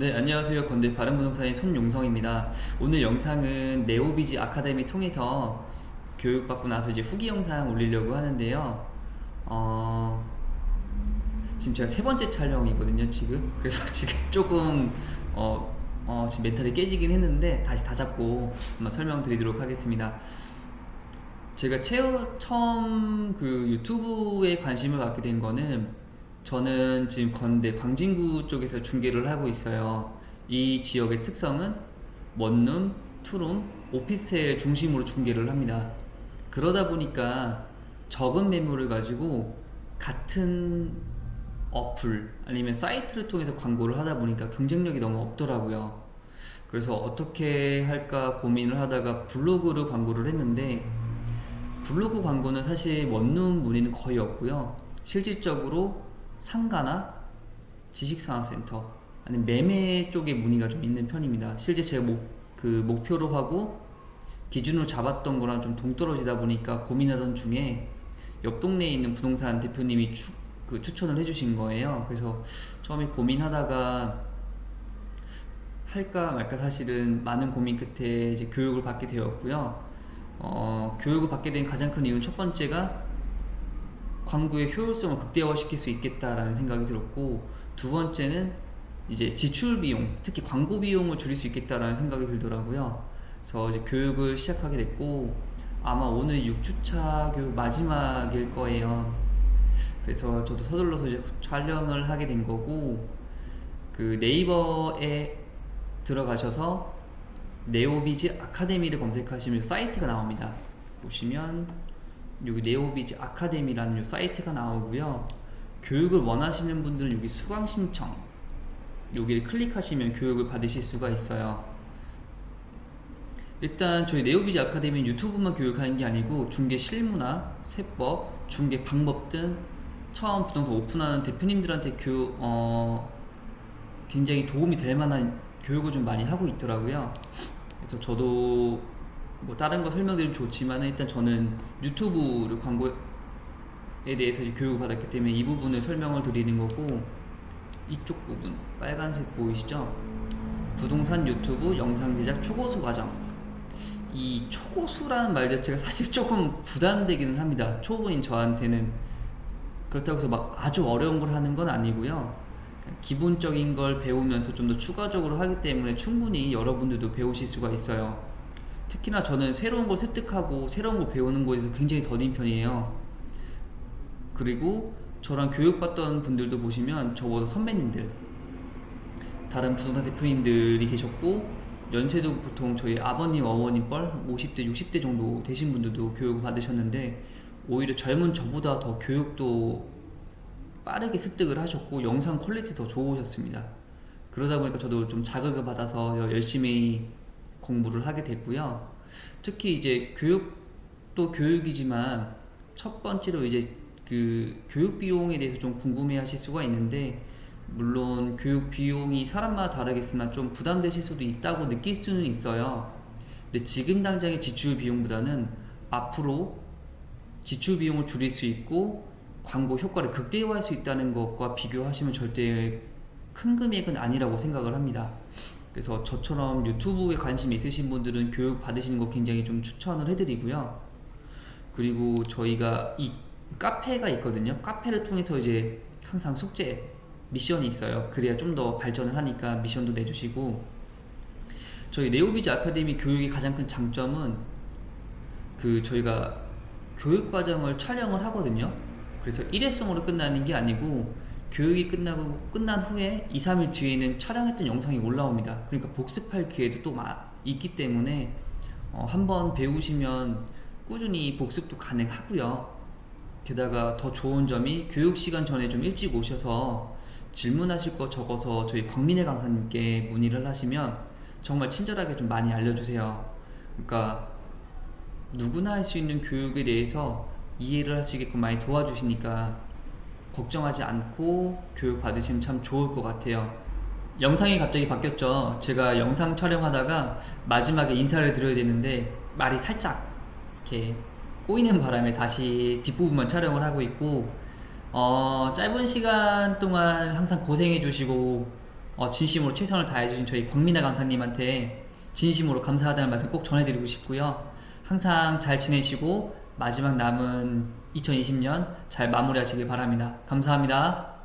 안녕하세요. 건대 바른부동산의 손용성입니다. 오늘 영상은 네오비지 아카데미 통해서 교육받고 나서 이제 후기 영상 올리려고 하는데요. 어, 지금 제가 세 번째 촬영이거든요, 지금. 그래서 지금 조금, 어, 어, 지금 멘탈이 깨지긴 했는데 다시 다 잡고 한번 설명드리도록 하겠습니다. 제가 최어, 처음 그 유튜브에 관심을 갖게 된 거는 저는 지금 건대 광진구 쪽에서 중계를 하고 있어요. 이 지역의 특성은 원룸, 투룸, 오피스텔 중심으로 중계를 합니다. 그러다 보니까 적은 매물을 가지고 같은 어플 아니면 사이트를 통해서 광고를 하다 보니까 경쟁력이 너무 없더라고요. 그래서 어떻게 할까 고민을 하다가 블로그로 광고를 했는데 블로그 광고는 사실 원룸 문의는 거의 없고요. 실질적으로 상가나 지식산업센터 아니면 매매 쪽에 문의가 좀 있는 편입니다. 실제 제가 목, 그 목표로 하고 기준으로 잡았던 거랑 좀 동떨어지다 보니까 고민하던 중에 옆 동네에 있는 부동산 대표님이 추, 그 추천을 해주신 거예요. 그래서 처음에 고민하다가 할까 말까 사실은 많은 고민 끝에 이제 교육을 받게 되었고요. 어, 교육을 받게 된 가장 큰 이유는 첫 번째가 광고의 효율성을 극대화시킬 수 있겠다라는 생각이 들었고 두 번째는 이제 지출 비용, 특히 광고 비용을 줄일 수 있겠다라는 생각이 들더라고요. 그래서 이제 교육을 시작하게 됐고 아마 오늘 6주차 교육 마지막일 거예요. 그래서 저도 서둘러서 이제 촬영을 하게 된 거고 그 네이버에 들어가셔서 네오비즈 아카데미를 검색하시면 사이트가 나옵니다. 보시면 여기 네오비즈 아카데미라는 요 사이트가 나오고요. 교육을 원하시는 분들은 여기 수강 신청 여기를 클릭하시면 교육을 받으실 수가 있어요. 일단 저희 네오비즈 아카데미는 유튜브만 교육하는 게 아니고 중개 실무나 세법, 중개 방법 등 처음 부동산 오픈하는 대표님들한테 교 어, 굉장히 도움이 될 만한 교육을 좀 많이 하고 있더라고요. 그래서 저도 뭐 다른 거 설명드리면 좋지만 일단 저는 유튜브를 광고에 대해서 교육을 받았기 때문에 이 부분을 설명을 드리는 거고 이쪽 부분 빨간색 보이시죠? 부동산 유튜브 영상 제작 초고수 과정 이 초고수라는 말 자체가 사실 조금 부담되기는 합니다. 초보인 저한테는 그렇다고 해서 막 아주 어려운 걸 하는 건 아니고요. 기본적인 걸 배우면서 좀 더 추가적으로 하기 때문에 충분히 여러분들도 배우실 수가 있어요. 특히나 저는 새로운 걸 습득하고 새로운 걸 배우는 것에서 굉장히 더딘 편이에요. 그리고 저랑 교육받던 분들도 보시면 저보다 선배님들, 다른 부동산 대표님들이 계셨고 연세도 보통 저희 아버님, 어머님 뻘 50대, 60대 정도 되신 분들도 교육을 받으셨는데 오히려 젊은 저보다 더 교육도 빠르게 습득을 하셨고 영상 퀄리티 더 좋으셨습니다. 그러다 보니까 저도 좀 자극을 받아서 열심히 공부를 하게 됐고요. 특히 이제 교육도 교육이지만 첫 번째로 이제 그 교육 비용에 대해서 좀 궁금해 하실 수가 있는데 물론 교육 비용이 사람마다 다르겠으나 좀 부담되실 수도 있다고 느낄 수는 있어요. 근데 지금 당장의 지출 비용보다는 앞으로 지출 비용을 줄일 수 있고 광고 효과를 극대화할 수 있다는 것과 비교하시면 절대 큰 금액은 아니라고 생각을 합니다. 그래서 저처럼 유튜브에 관심 있으신 분들은 교육 받으시는 거 굉장히 좀 추천을 해드리고요. 그리고 저희가 이 카페가 있거든요. 카페를 통해서 이제 항상 숙제 미션이 있어요. 그래야 좀 더 발전을 하니까 미션도 내주시고 저희 네오비즈 아카데미 교육의 가장 큰 장점은 그 저희가 교육 과정을 촬영을 하거든요. 그래서 일회성으로 끝나는 게 아니고 교육이 끝나고 끝난 후에 2, 3일 뒤에는 촬영했던 영상이 올라옵니다. 그러니까 복습할 기회도 또 있기 때문에 어, 한번 배우시면 꾸준히 복습도 가능하고요. 게다가 더 좋은 점이 교육 시간 전에 좀 일찍 오셔서 질문하실 거 적어서 저희 광민의 강사님께 문의를 하시면 정말 친절하게 좀 많이 알려주세요. 그러니까 누구나 할 수 있는 교육에 대해서 이해를 할 수 있게끔 많이 도와주시니까 걱정하지 않고 교육 받으시면 참 좋을 것 같아요. 영상이 갑자기 바뀌었죠. 제가 영상 촬영하다가 마지막에 인사를 드려야 되는데 말이 살짝 이렇게 꼬이는 바람에 다시 뒷부분만 촬영을 하고 있고 어, 짧은 시간 동안 항상 고생해 주시고 어, 진심으로 최선을 다해 주신 저희 광민아 강사님한테 진심으로 감사하다는 말씀 꼭 전해드리고 싶고요. 항상 잘 지내시고 마지막 남은 2020년 잘 마무리하시길 바랍니다. 감사합니다.